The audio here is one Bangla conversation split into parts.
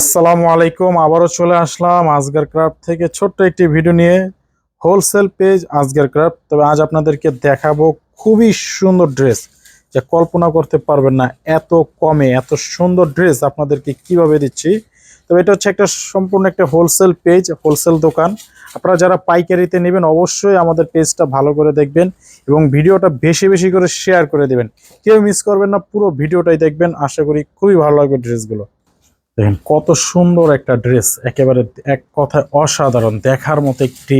আসসালামু আলাইকুম, আবারও চলে আসলাম আজগার ক্রাফট থেকে ছোট্ট একটি ভিডিও নিয়ে। Wholesale page Azgar craft. তবে আজ আপনাদেরকে দেখাবো খুবই সুন্দর ড্রেস যা কল্পনা করতে পারবেন না এত কমে, এত সুন্দর ড্রেস আপনাদেরকে কীভাবে দিচ্ছি। তবে এটা হচ্ছে একটা সম্পূর্ণ একটা হোলসেল পেজ, হোলসেল দোকান। আপনারা যারা পাইকারিতে নেবেন অবশ্যই আমাদের পেজটা ভালো করে দেখবেন এবং ভিডিওটা বেশি বেশি করে শেয়ার করে দেবেন। কেউ মিস করবেন না, পুরো ভিডিওটাই দেখবেন। আশা করি খুবই ভালো লাগবে ড্রেসগুলো। দেখেন, কত সুন্দর একটা ড্রেস একেবারে এক কথায় অসাধারণ। দেখার মতো একটি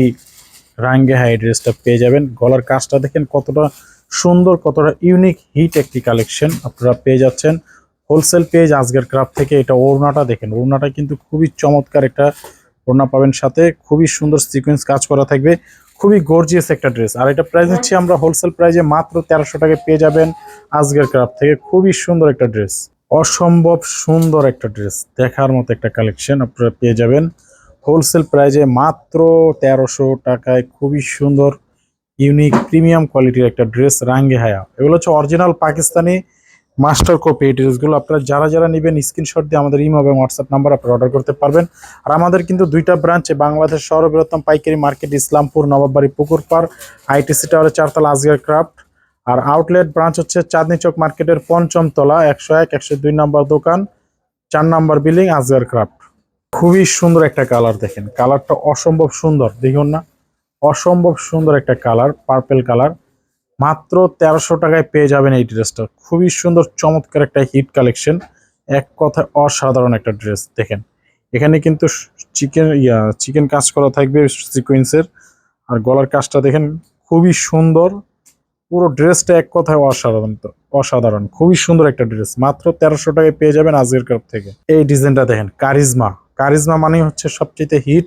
রাঙ্গে হাই ড্রেসটা পেয়ে যাবেন। গলার কাজটা দেখেন কতটা সুন্দর, কতটা ইউনিক হিট একটি কালেকশন আপনারা পেয়ে যাচ্ছেন। হোলসেল পেজ আজগের ক্রাফট থেকে এটা ওড়নাটা দেখেন। ওড়নাটা কিন্তু খুবই চমৎকার একটা ওড়না পাবেন সাথে। খুবই সুন্দর সিকোয়েন্স কাজ করা থাকবে। খুবই গর্জিয়াস একটা ড্রেস আর এটা প্রাইস হচ্ছে আমরা হোলসেল প্রাইজে মাত্র তেরোশো টাকায় পেয়ে যাবেন আজকের ক্রাফট থেকে। খুবই সুন্দর একটা ড্রেস অসম্ভব সুন্দর একটা ড্রেস। দেখার মতো একটা কালেকশন আপনারা পেয়ে যাবেন। হোলসেল প্রাইজে মাত্র তেরোশো টাকায় খুবই সুন্দর ইউনিক প্রিমিয়াম কোয়ালিটির একটা ড্রেস রাঙ্গে হায়া। এগুলো হচ্ছে অরিজিনাল পাকিস্তানি মাস্টার কপি এই ড্রেসগুলো। আপনারা যারা যারা নেবেন স্ক্রিনশট দিয়ে আমাদের ইমো এবং হোয়াটসঅ্যাপ নাম্বার আপনারা অর্ডার করতে পারবেন। আর আমাদের কিন্তু দুইটা ব্রাঞ্চে বাংলাদেশ সর্ববৃহত্তম পাইকারি মার্কেট ইসলামপুর, নবাববাড়ি, পুকুরপাড় আইটিসি টাওয়ারের চারতলা আজগার ক্রাফট আর আউটলেট ব্রাঞ্চ হচ্ছে চাঁদনি চক মার্কেটের পঞ্চম তলা, একশো এক, একশো দুই নম্বর দোকান, চার নম্বর বিল্ডিং আজগার ক্রাফট খুবই সুন্দর একটা কালার দেখেন। কালারটা অসম্ভব সুন্দর, দেখুন না। অসম্ভব সুন্দর একটা কালার পার্পেল কালার মাত্র তেরোশো টাকায় পেয়ে যাবেন এই ড্রেসটা খুবই সুন্দর, চমৎকার একটা হিট কালেকশন এক কথায় অসাধারণ একটা ড্রেস দেখেন। এখানে কিন্তু চিকেন ইয়া চিকেন কাজ করা থাকবে সিকোয়েন্সের আর গলার কাজটা দেখেন, খুবই সুন্দর। পুরো ড্রেসটা এক কথায় অসাধারণ অসাধারণ। খুবই সুন্দর একটা ড্রেস মাত্র তেরোশো টাকায় পেয়ে যাবেন আজকের কাপ থেকে। এই ডিজাইনটা দেখেন, কারিজমা। কারিজমা মানে হচ্ছে সবচেয়ে হিট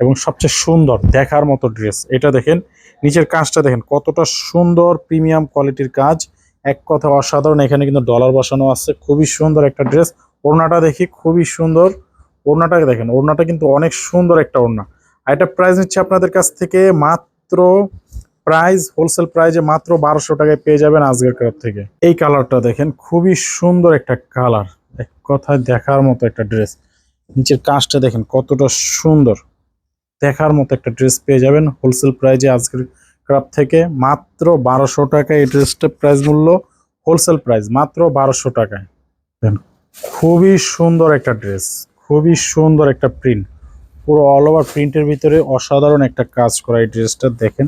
এবং সবচেয়ে সুন্দর দেখার মতো ড্রেস এটা দেখেন, নিচের কাজটা দেখেন, কতটা সুন্দর প্রিমিয়াম কোয়ালিটির কাজ। এক কথা অসাধারণ, এখানে কিন্তু ডলার বসানো আছে। খুবই সুন্দর একটা ড্রেস ওড়নাটা দেখি, খুবই সুন্দর। ওড়নাটা দেখেন, ওড়নাটা কিন্তু অনেক সুন্দর একটা ওড়না। আর এটা প্রাইস নিচ্ছে আপনাদের কাছ থেকে মাত্র প্রাইস হোলসেল প্রাইজে মাত্র বারোশো টাকায় পেয়ে যাবেন আজকের ক্রাফ থেকে। এই কালারটা দেখেন, খুবই সুন্দর একটা কালার এক কথায় দেখার মতো একটা ড্রেস নিচের কাজটা দেখেন, কতটা সুন্দর। দেখার মতো একটা ড্রেস পেয়ে যাবেন হোলসেল প্রাইজে আজকের ক্রাফ থেকে। মাত্র বারোশো টাকা এই ড্রেসটার প্রাইস মূল্য হোলসেল প্রাইস মাত্র বারোশো টাকায়। খুবই সুন্দর একটা ড্রেস খুবই সুন্দর একটা প্রিন্ট পুরো অল ওভার প্রিন্টের ভিতরে অসাধারণ একটা কাজ করা এই ড্রেসটা দেখেন।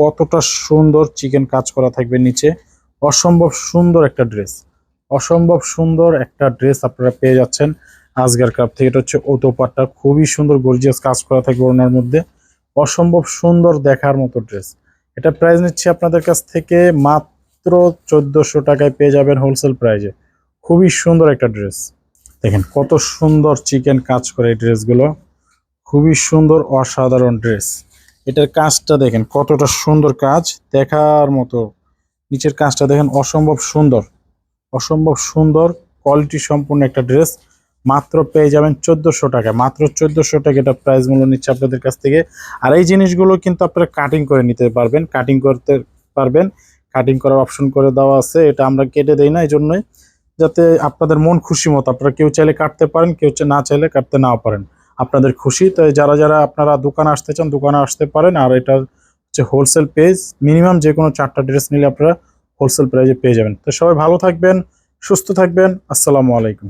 কতটা সুন্দর চিকেন কাজ করা থাকবে নিচে। অসম্ভব সুন্দর একটা ড্রেস। অসম্ভব সুন্দর একটা ড্রেস আপনারা পেয়ে যাচ্ছেন আজগার কাপ থেকে। এটা হচ্ছে ওতোপাটটা খুবই সুন্দর গর্জিয়াস কাজ করা থাকবে ওনার মধ্যে। অসম্ভব সুন্দর দেখার মতো ড্রেস। এটা প্রাইস নিচ্ছে আপনাদের কাছ থেকে মাত্র চোদ্দোশো টাকায় পেয়ে যাবেন হোলসেল প্রাইজে খুবই সুন্দর একটা ড্রেস। দেখেন কত সুন্দর চিকেন কাজ করে এই ড্রেসগুলো। খুবই সুন্দর, অসাধারণ ড্রেস। এটার কাজটা দেখেন, কতটা সুন্দর কাজ দেখার মতো, নিচের কাজটা দেখেন অসম্ভব সুন্দর। অসম্ভব সুন্দর কোয়ালিটি সম্পূর্ণ একটা ড্রেস। মাত্র পেয়ে যাবেন চোদ্দোশো টাকা মাত্র চোদ্দোশো টাকা এটা প্রাইস মূল্য নিচ্ছে আপনাদের কাছ থেকে। আর এই জিনিসগুলো কিন্তু আপনারা কাটিং করে নিতে পারবেন কাটিং করতে পারবেন। কাটিং করার অপশন করে দেওয়া আছে, এটা আমরা কেটে দেই না এই জন্যই যাতে আপনাদের মন খুশি মতো, আপনারা কেউ চাইলে কাটতে পারেন, কেউ না চাইলে কাটতে নাও পারেন। আপনাদের খুশি। তো যারা যারা আপনারা দোকানে আসতে চান, দোকানে আসতে পারেন। আর এটা হচ্ছে হোলসেল পেজ মিনিমাম যে কোনো চারটা ড্রেস নিলে আপনারা হোলসেল প্রাইজে পেয়ে যাবেন। তো সবাই ভালো থাকবেন, সুস্থ থাকবেন। আসসালামু আলাইকুম।